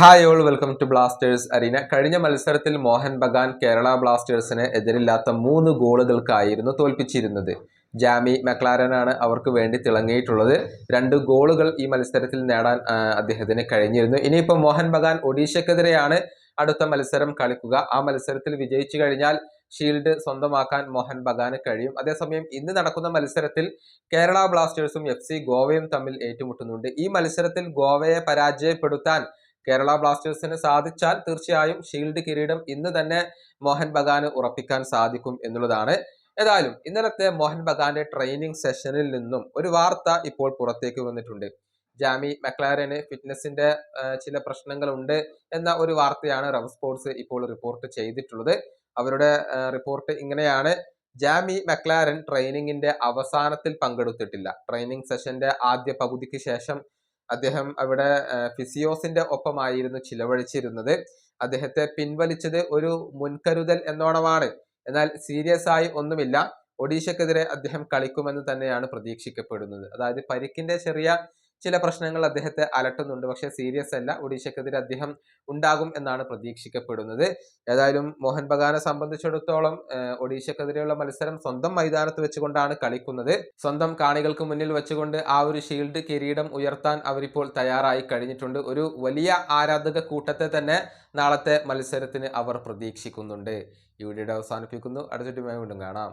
Hi all welcome to blasters arena കഴിഞ്ഞ മത്സരത്തിൽ മോഹൻ ബഗാൻ കേരള ബ്ലാസ്റ്റേഴ്സിന് എതിരില്ലാത്ത മൂന്ന് ഗോളുകൾക്കായിരുന്നു തോൽപ്പിച്ചിരുന്നത്. ജാമി മെക്ലാരനാണ് അവർക്ക് വേണ്ടി തിളങ്ങിയിട്ടുള്ളത്. രണ്ട് ഗോളുകൾ ഈ മത്സരത്തിൽ നേടാൻ അദ്ദേഹത്തിന് കഴിഞ്ഞിരുന്നു. ഇനിയിപ്പോൾ മോഹൻ ബഗാൻ ഒഡീഷക്കെതിരെയാണ് അടുത്ത മത്സരം കളിക്കുക. ആ മത്സരത്തിൽ വിജയിച്ചു കഴിഞ്ഞാൽ ഷീൽഡ് സ്വന്തമാക്കാൻ മോഹൻ ബഗാന് കഴിയും. അതേസമയം ഇന്ന് നടക്കുന്ന മത്സരത്തിൽ കേരള ബ്ലാസ്റ്റേഴ്സും എഫ് ഗോവയും തമ്മിൽ ഏറ്റുമുട്ടുന്നുണ്ട്. ഈ മത്സരത്തിൽ ഗോവയെ പരാജയപ്പെടുത്താൻ കേരള ബ്ലാസ്റ്റേഴ്സിന് സാധിച്ചാൽ തീർച്ചയായും ഷീൽഡ് കിരീടം ഇന്ന് തന്നെ മോഹൻ ബഗാന് ഉറപ്പിക്കാൻ സാധിക്കും എന്നുള്ളതാണ്. ഏതായാലും ഇന്നലത്തെ മോഹൻ ബഗാന്റെ ട്രെയിനിങ് സെഷനിൽ നിന്നും ഒരു വാർത്ത ഇപ്പോൾ പുറത്തേക്ക് വന്നിട്ടുണ്ട്. ജാമി മെക്ലാരന് ഫിറ്റ്നസിന്റെ ചില പ്രശ്നങ്ങളുണ്ട് എന്ന ഒരു വാർത്തയാണ് റവ് സ്പോർട്സ് ഇപ്പോൾ റിപ്പോർട്ട് ചെയ്തിട്ടുള്ളത്. അവരുടെ റിപ്പോർട്ട് ഇങ്ങനെയാണ്. ജാമി മെക്ലാരൻ ട്രെയിനിങ്ങിന്റെ അവസാനത്തിൽ പങ്കെടുത്തിട്ടില്ല. ട്രെയിനിങ് സെഷന്റെ ആദ്യ പകുതിക്ക് ശേഷം അദ്ദേഹം അവിടെ ഫിസിയോസിന്റെ ഒപ്പമായിരുന്നു ചിലവഴിച്ചിരുന്നത്. അദ്ദേഹത്തെ പിൻവലിച്ചത് ഒരു മുൻകരുതൽ എന്നോണമാണ്. എന്നാൽ സീരിയസ് ആയി ഒന്നുമില്ല. ഒഡീഷക്കെതിരെ അദ്ദേഹം കളിക്കുമെന്ന് തന്നെയാണ് പ്രതീക്ഷിക്കപ്പെടുന്നത്. അതായത് പരിക്കിന്റെ ചെറിയ ചില പ്രശ്നങ്ങൾ അദ്ദേഹത്തെ അലട്ടുന്നുണ്ട്. പക്ഷേ സീരിയസ് അല്ല. ഒഡീഷക്കെതിരെ അദ്ദേഹം ഉണ്ടാകും എന്നാണ് പ്രതീക്ഷിക്കപ്പെടുന്നത്. ഏതായാലും മോഹൻ ബഗാനെ സംബന്ധിച്ചിടത്തോളം ഒഡീഷക്കെതിരെയുള്ള മത്സരം സ്വന്തം മൈതാനത്ത് വെച്ചുകൊണ്ടാണ് കളിക്കുന്നത്. സ്വന്തം കാണികൾക്ക് മുന്നിൽ വെച്ചുകൊണ്ട് ആ ഒരു ഷീൽഡ് കിരീടം ഉയർത്താൻ അവരിപ്പോൾ തയ്യാറായി കഴിഞ്ഞിട്ടുണ്ട്. ഒരു വലിയ ആരാധക കൂട്ടത്തെ തന്നെ നാളത്തെ മത്സരത്തിന് അവർ പ്രതീക്ഷിക്കുന്നുണ്ട്. ഈ വീഡിയോയുടെ അവസാനിപ്പിക്കുന്നു. അടുത്ത വീണ്ടും കാണാം.